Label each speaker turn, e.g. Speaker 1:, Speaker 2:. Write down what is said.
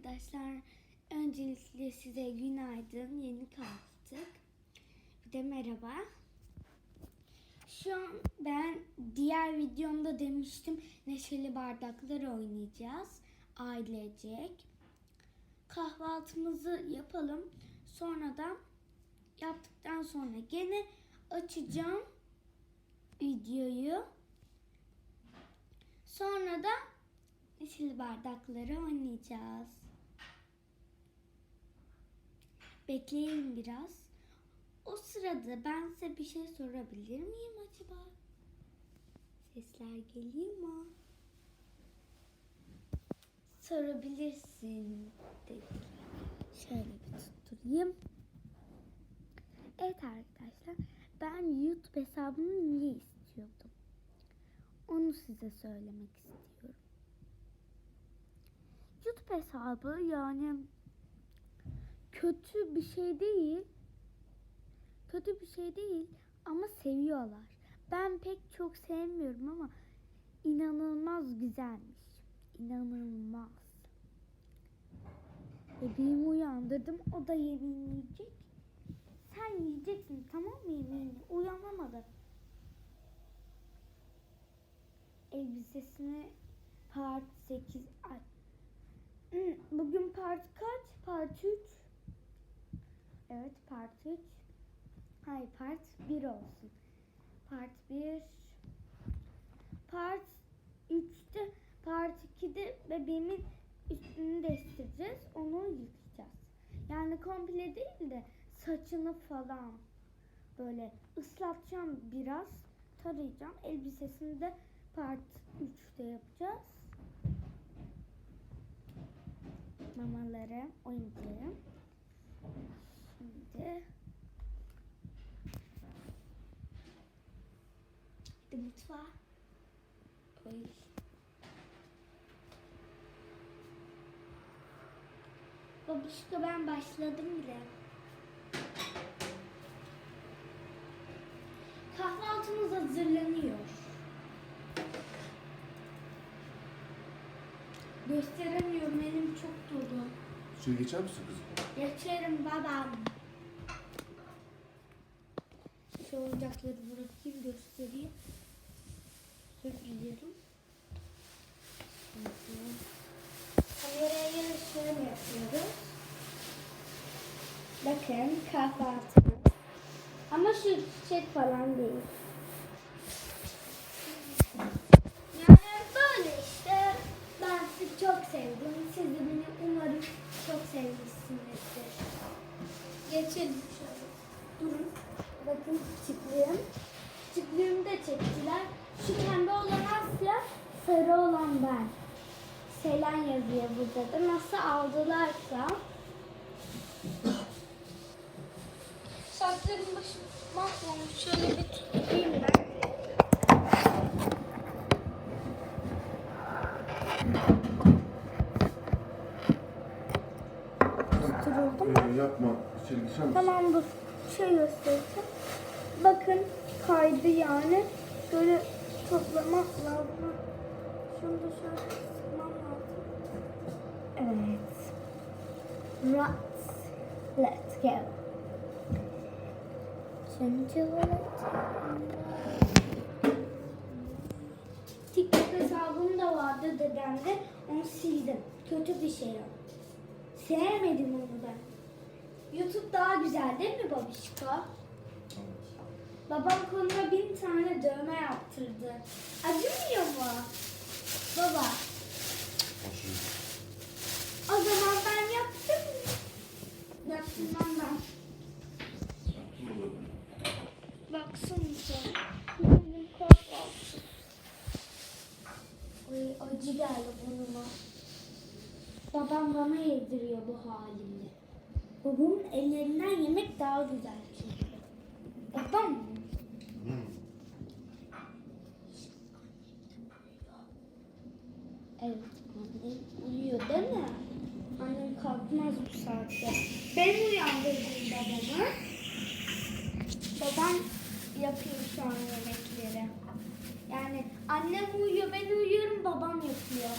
Speaker 1: arkadaşlar. Öncelikle size günaydın. Yeni kalktık. Bir de merhaba. Şu an ben diğer videomda demiştim neşeli bardaklar oynayacağız. Ailecek. Kahvaltımızı yapalım. Sonra da yaptıktan sonra gene açacağım videoyu. Sonra da Yeşil bardakları oynayacağız. Bekleyin biraz. O sırada ben size bir şey sorabilir miyim acaba? Sesler geliyor mu? Sorabilirsin dediler. Şöyle bir tutturayım. Evet arkadaşlar ben YouTube hesabımı niye istiyordum? Onu size söylemek istiyorum. YouTube hesabı yani kötü bir şey değil. Kötü bir şey değil ama seviyorlar. Ben pek çok sevmiyorum ama inanılmaz güzelmiş. İnanılmaz. Bebeğimi uyandırdım. O da yemeğini yiyecek. Sen yiyeceksin tamam mı yemeğini? Uyanamadı. Elbisesini part 8 ay Bugün part kaç? Part 3. Evet part 3. Hayır part 1 olsun. Part 1. Part 3'te part 2'de bebeğimin üstünü değiştireceğiz. Onu yıkayacağız. Yani komple değil de saçını falan böyle ıslatacağım biraz. Tarayacağım. Elbisesini de part 3'te yapacağız. mamaları oyuncağım. Şimdi Hadi mutfağa. Oy. Babuşka ben başladım bile. Kahvaltımız hazırlanıyor. Gösteremiyorum elim çok dolu.
Speaker 2: Suyu geçer misin kızım?
Speaker 1: Geçerim babam. Şu oyuncakları bırakayım göstereyim. Şimdi Kameraya şöyle yapıyoruz. Bakın kahvaltımız. Ama şu çiçek falan değil. Küçüklüğümü de çektiler. Şu pembe olan Asya, sarı olan ben. Selen yazıyor burada da. Nasıl aldılarsa. Saçlarım başım mahvolmuş. Şöyle bir tutayım ben. Tutturuldum.
Speaker 2: Ee, yapma. Geçer misin?
Speaker 1: Tamam dur. Şey göstereceğim. Bakın kaydı yani. Şöyle toplamak lazım. Şunu da şöyle sıkmam lazım. Evet. Right. Let's go. Şimdi TikTok hesabım da vardı dedemde. Onu sildim. Kötü bir şey o. Sevmedim onu ben. YouTube daha güzel değil mi babişko? Babam koluna bin tane dövme yaptırdı. Acımıyor mu? Baba.
Speaker 2: Aşırı.
Speaker 1: O zaman ben yaptım. Yaptırmam ben. Baksanıza. Benim kahvaltı. Ay acı geldi burnuma. Babam bana yediriyor bu halimle. Babamın ellerinden yemek daha güzel çünkü. Babam mı? Evet uyuyor değil mi? Annem kalkmaz bu saatte. Ben uyandırdım babamı. Babam yapıyor şu an yemekleri. Yani annem uyuyor, ben uyuyorum, babam yapıyor.